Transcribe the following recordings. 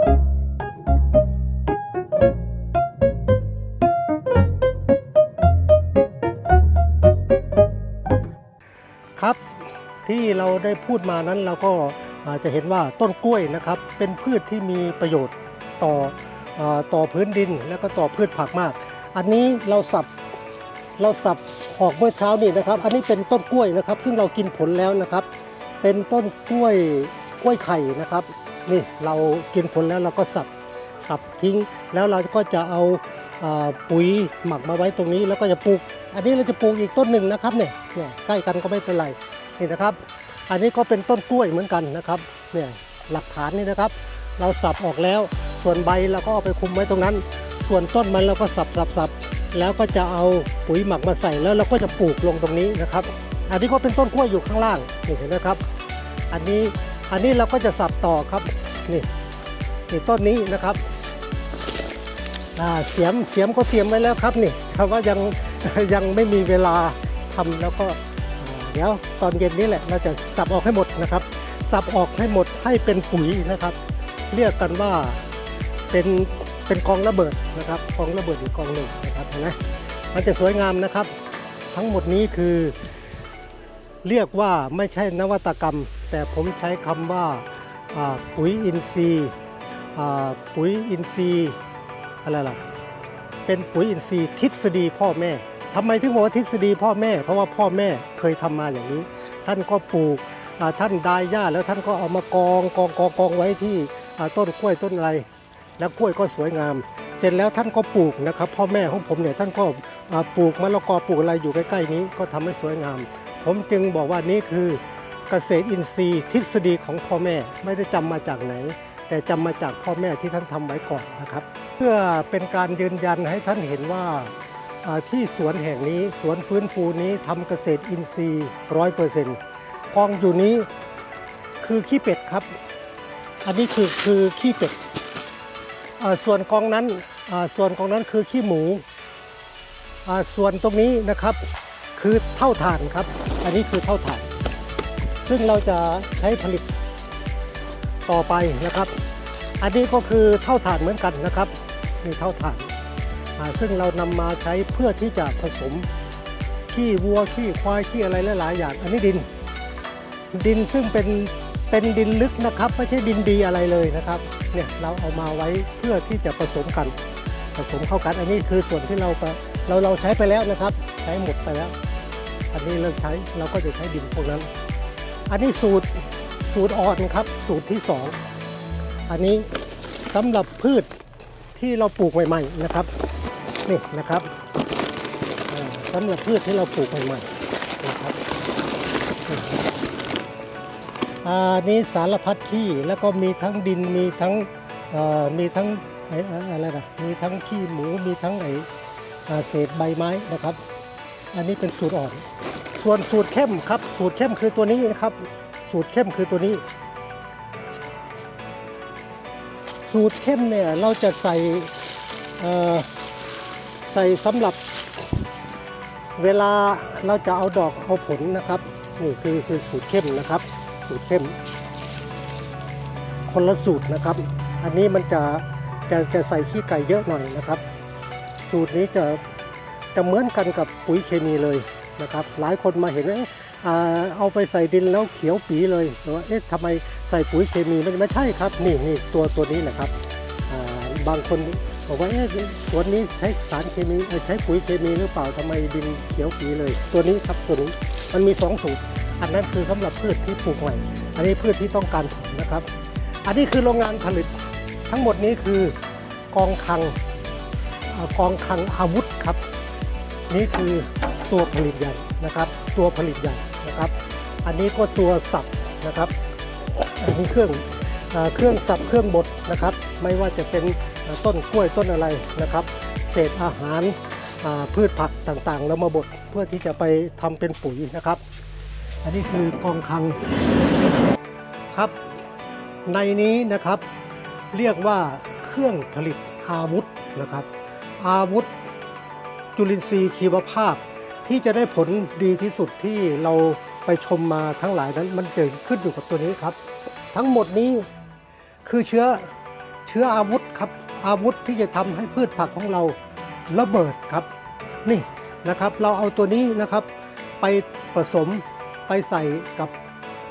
ครับที่เราได้พูดมานั้นเราก็อาจจะเห็นว่าต้นกล้วยนะครับ เป็นพืชที่มีประโยชน์ต่ออต่อพื้นดินและก็ต่อพืชผักมาก อันนี้เราสับเราสับหอกเมื่อเช้านี่นะครับ อันนี้เป็นต้นกล้วยนะครับ ซึ่งเรากินผลแล้วนะครับ เป็นต้นกล้วยกล้วยไข่นะครับ นี่เรากินผลแล้วเราก็สับสับทิ้ง แล้วเราก็จะเอาปุ๋ยหมักมาไว้ตรงนี้แล้วก็จะปลูก อันนี้เราจะปลูกอีกต้นหนึ่งนะครับเนี่ยเนี่ยใกล้กันก็ไม่เป็นไรนี่นะครับ อันนี้ก็เป็นต้นกล้วยเหมือนกันนะครับเนี่ยหลักฐานนี่นะครับ เราสับออกแล้ว ส่วนใบเราก็เอาไปคุมไว้ตรงนั้น ส่วนต้นมันเราก็สับสับสับแล้วก็จะเอาปุ๋ยหมักมาใส่แล้วเราก็จะปลูกลงตรงนี้นะครับ อันนี้ก็เป็นต้นกล้วยอยู่ข้างล่างนี่เห็นไหมครับ อันนี้ อันนี้เราก็จะสับต่อครับนี่นี่ต้นนี้นะครับเสียมเสียมก็เตรียมไว้แล้วครับนี่แต่ว่ายังยังไม่มีเวลาทำแล้วก็เดี๋ยวตอนเย็นนี้แหละเราจะสับออกให้หมดนะครับ สับออกให้หมดให้เป็นปุ๋ยนะครับ เรียกกันว่าเป็นเป็นกองระเบิดนะครับกองระเบิดอีกกองหนึ่งนะครับเห็นไหมมันจะสวยงามนะครับ ทั้งหมดนี้คือ เรียกว่าไม่ใช่นวัตกรรม แต่ผมใช้คำว่าปุ๋ยอินทรีย์ปุ๋ยอินทรีย์อะไรล่ะเป็นปุ๋ยอินทรีย์ทฤษฎีพ่อแม่ทำไมถึงบอกว่าทฤษฎีพ่อแม่ เพราะว่าพ่อแม่เคยทำมาอย่างนี้ ท่านก็ปลูกท่านดายหญ้าแล้วท่านก็เอามากองกองกองกองไว้ที่ต้นกล้วยต้นอะไรแล้วกล้วยก็สวยงาม เสร็จแล้วท่านก็ปลูกนะครับ พ่อแม่ของผมเนี่ยท่านก็ปลูกมะละกอปลูกอะไรอยู่ใกล้ๆนี้ก็ทำให้สวยงาม ผมจึงบอกว่านี่คือเกษตรอินทรีย์ทฤษฎีของพ่อแม่ไม่ได้จำมาจากไหน แต่จำมาจากพ่อแม่ที่ท่านทำไว้ก่อนนะครับ เพื่อเป็นการยืนยันให้ท่านเห็นว่าที่สวนแห่งนี้สวนฟื้นฟูนี้ทำเกษตรอินทรีย์ร้อยเปอร์เซ็นต์กองอยู่นี้คือขี้เป็ดครับ อันนี้คือคือขี้เป็ดส่วนกองนั้นส่วนกองนั้นคือขี้หมูส่วนตรงนี้นะครับ คือเท่าฐานครับ อันนี้คือเท่าฐาน ซึ่งเราจะใช้ผลิตต่อไปนะครับ อันนี้ก็คือเท่าฐานเหมือนกันนะครับนี่เท่าฐานซึ่งเรานำมาใช้เพื่อที่จะผสมขี้วัวขี้ควายขี้อะไรหลายๆอย่าง อันนี้ดิน ดินซึ่งเป็นเป็นดินลึกนะครับ ไม่ใช่ดินดีอะไรเลยนะครับ เนี่ยเราเอามาไว้เพื่อที่จะผสมกัน ผสมเข้ากัน อันนี้คือส่วนที่เราเราเราใช้ไปแล้วนะครับ ใช้หมดไปแล้ว อันนี้เราใช้เราก็จะใช้ดินพวกนั้น อันนี้สูตรสูตรอ่อนครับ สูตรที่สองอันนี้สำหรับพืชที่เราปลูกใหม่ๆนะครับนี่นะครับอ่าสำหรับพืชที่เราปลูกใหม่ๆนะครับอ่านี้สารพัดขี้แล้วก็มีทั้งดินมีทั้งมีทั้งอะไรนะมีทั้งขี้หมูมีทั้งไอเศษใบไม้นะครับ อันนี้เป็นสูตรอ่อน ส่วนสูตรเข้มครับ สูตรเข้มคือตัวนี้นะครับ สูตรเข้มคือตัวนี้ สูตรเข้มเนี่ยเราจะใส่ใส่สำหรับเวลาเราจะเอาดอกเอาผลนะครับนี่คือคือสูตรเข้มนะครับ สูตรเข้ม คนละสูตรนะครับ อันนี้มันจะจะจะใส่ขี้ไก่เยอะหน่อยนะครับ สูตรนี้จะ จะเหมือนกันกับปุ๋ยเคมีเลยนะครับ หลายคนมาเห็นว่าเอ๊ะอ่าเอาไปใส่ดินแล้วเขียวปีเลยแต่ว่าเอ๊ะทำไมใส่ปุ๋ยเคมีไม่ไม่ใช่ครับ นี่นี่ตัวตัวนี้แหละครับบางคนบอกว่าเอ๊ะสวนนี้ใช้สารเคมีใช้ปุ๋ยเคมีหรือเปล่าทำไมดินเขียวปีเลย ตัวนี้ครับตัวนี้มันมีสองสูตรอันนั้นคือสำหรับพืชที่ปลูกใหม่ อันนี้พืชที่ต้องการผลนะครับ อันนี้คือโรงงานผลิตทั้งหมดนี้คือกองคังกองคังอาวุธครับ นี่คือตัวผลิตใหญ่นะครับ ตัวผลิตใหญ่นะครับ อันนี้ก็ตัวสับนะครับ อันนี้เครื่องเครื่องสับเครื่องบดนะครับ ไม่ว่าจะเป็นต้นกล้วยต้นอะไรนะครับ เศษอาหารพืชผักต่างๆ แล้วมาบดเพื่อที่จะไปทำเป็นปุ๋ยนะครับ อันนี้คือกองคังครับ ในนี้นะครับเรียกว่าเครื่องผลิตอาวุธนะครับ อาวุธ จุลินทรีย์ชีวภาพ ที่จะได้ผลดีที่สุดที่เราไปชมมาทั้งหลายนั้น มันเกิดขึ้นอยู่กับตัวนี้ครับ ทั้งหมดนี้คือเชื้อเชื้ออาวุธครับอาวุธที่จะทำให้พืชผักของเราระเบิดครับ นี่นะครับเราเอาตัวนี้นะครับ ไปผสมไปใส่กับ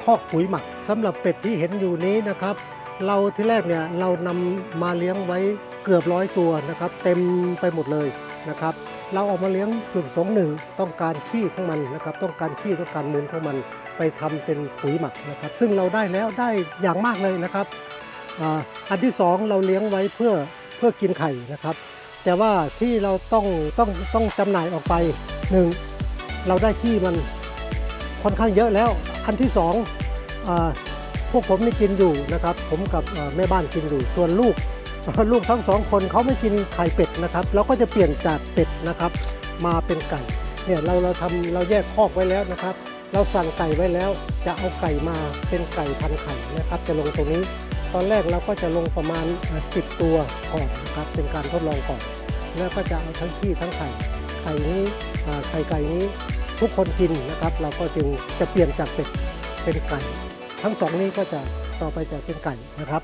คอกปุ๋ยหมักสำหรับเป็ดที่เห็นอยู่นี้นะครับ เราที่แรกเนี่ยเรานำมาเลี้ยงไว้เกือบร้อยตัวนะครับ เต็มไปหมดเลยนะครับ เราเอามาเลี้ยงจุดประสงหนึ่งต้องการขี้ของมันนะครับ ต้องการขี้ต้องการมูลของมันไปทำเป็นปุ๋ยหมักนะครับ ซึ่งเราได้แล้วได้อย่างมากเลยนะครับอ,อันที่สองเราเลี้ยงไว้เพื่อเพื่อกินไข่นะครับ แต่ว่าที่เราต้องต้องต้องจำหน่ายออกไปหนึ่งเราได้ขี้มันค่อนข้างเยอะแล้ว อันที่สองอพวกผมนี่กินอยู่นะครับ ผมกับแม่บ้านกินอยู่ส่วนลูก ลูกทั้งสองคนเขาไม่กินไข่เป็ดนะครับ เราก็จะเปลี่ยนจากเป็ดนะครับ มาเป็นไก่เนี่ยเราเราทำเราแยกคอกไว้แล้วนะครับ เราสั่งไก่ไว้แล้วจะเอาไก่มาเป็นไก่พันไข่นะครับ จะลงตรงนี้ ตอนแรกเราก็จะลงประมาณ 10 ตัวก่อนนะครับเป็นการทดลองก่อน แล้วก็จะเอาทั้งขี้ทั้งไข่ไข่นี้ไข่ไก่นี้ทุกคนกินนะครับ เราก็จึงจะเปลี่ยนจากเป็ดเป็นไก่ ทั้งสองนี้ก็จะต่อไปจะเป็นไก่นะครับ